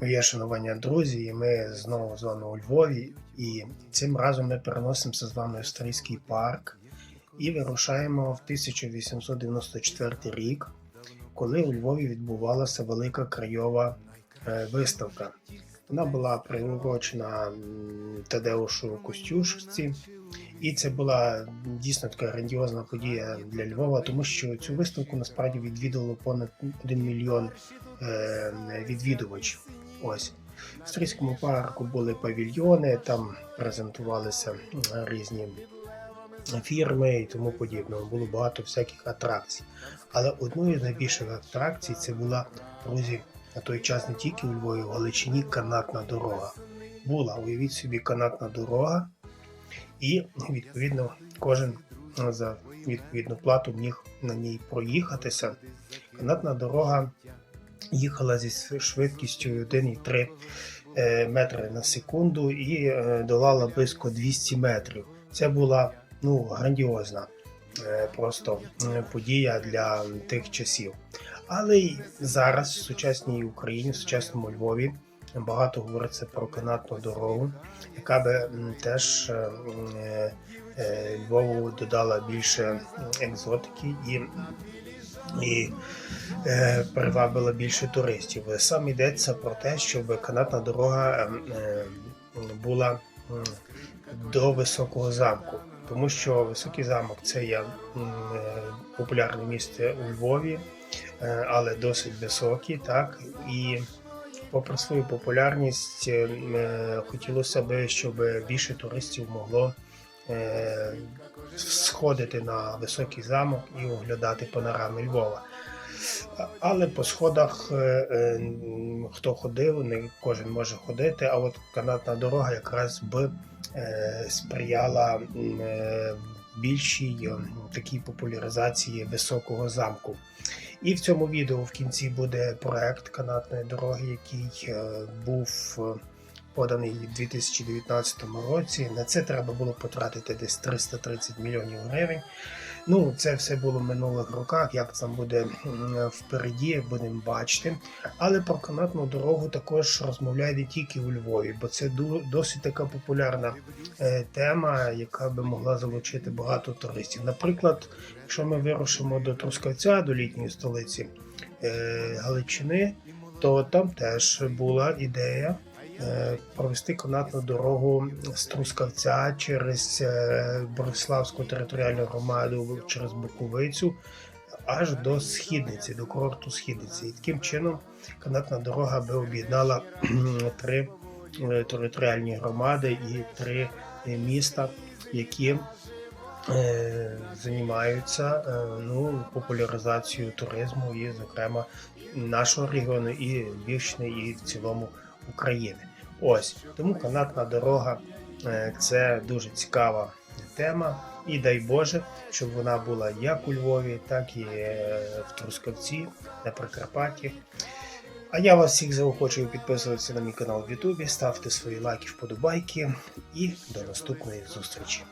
Моє шанування друзі, і ми знову з вами у Львові. І цим разом ми переносимося з вами в Стрийський парк і вирушаємо в 1894 рік, коли у Львові відбувалася велика крайова е, виставка. Вона була приурочена Тадеушу Костюшці, і це була дійсно така грандіозна подія для Львова, тому що цю виставку насправді відвідало понад 1 мільйон е, відвідувачів. Ось в Стрийському парку були павільйони, там презентувалися різні фірми і тому подібне. Було багато всяких атракцій. Але одною з найбільших атракцій це була друзі на той час не тільки у Львові, в Галичині канатна дорога. Була, уявіть собі, канатна дорога, і відповідно кожен за відповідну плату міг на ній проїхатися. Канатна дорога їхала зі швидкістю 1,3 е, метри на секунду і е, долала близько 200 метрів. Це була ну, грандіозна е, просто подія для тих часів. Але й зараз в сучасній Україні, в сучасному Львові багато говориться про канатну дорогу, яка би теж Львову додала більше екзотики і, і е, привабила більше туристів. Сам йдеться про те, щоб канатна дорога ем, е, була до високого замку. Тому що високий замок це є популярне місце у Львові, е, але досить високий, так і попри свою популярність, е, е, хотілося б, щоб більше туристів могло е, сходити на високий замок і оглядати панорами Львова. Але по сходах е, е, хто ходив, не кожен може ходити. А от канатна дорога якраз би е, сприяла е, більшій е, такій популяризації високого замку. І в цьому відео в кінці буде проект канатної дороги, який е, був е, поданий у 2019 році. На це треба було потратити десь 330 мільйонів гривень. Ну, це все було в минулих роках. Як там буде впереді, будемо бачити. Але про канатну дорогу також розмовляють не тільки у Львові, бо це досить така популярна е, тема, яка би могла залучити багато туристів. Наприклад, якщо ми вирушимо до Трускавця, до літньої столиці е, Галичини, то там теж була ідея провести канатну дорогу з Трускавця через е, Бориславську територіальну громаду через Буковицю аж до Східниці, до курорту Східниці. І таким чином канатна дорога би об'єднала три е, територіальні громади і три е, міста, які е, займаються е, ну, популяризацією туризму і, зокрема, нашого регіону, і Львівщини, і в цілому України. Ось тому канатна дорога е, це дуже цікава тема. І дай Боже, щоб вона була як у Львові, так і е, в Трускавці, на Прикарпатті. А я вас всіх заохочую підписуватися на мій канал в Ютубі, ставте свої лайки, вподобайки і до наступної зустрічі.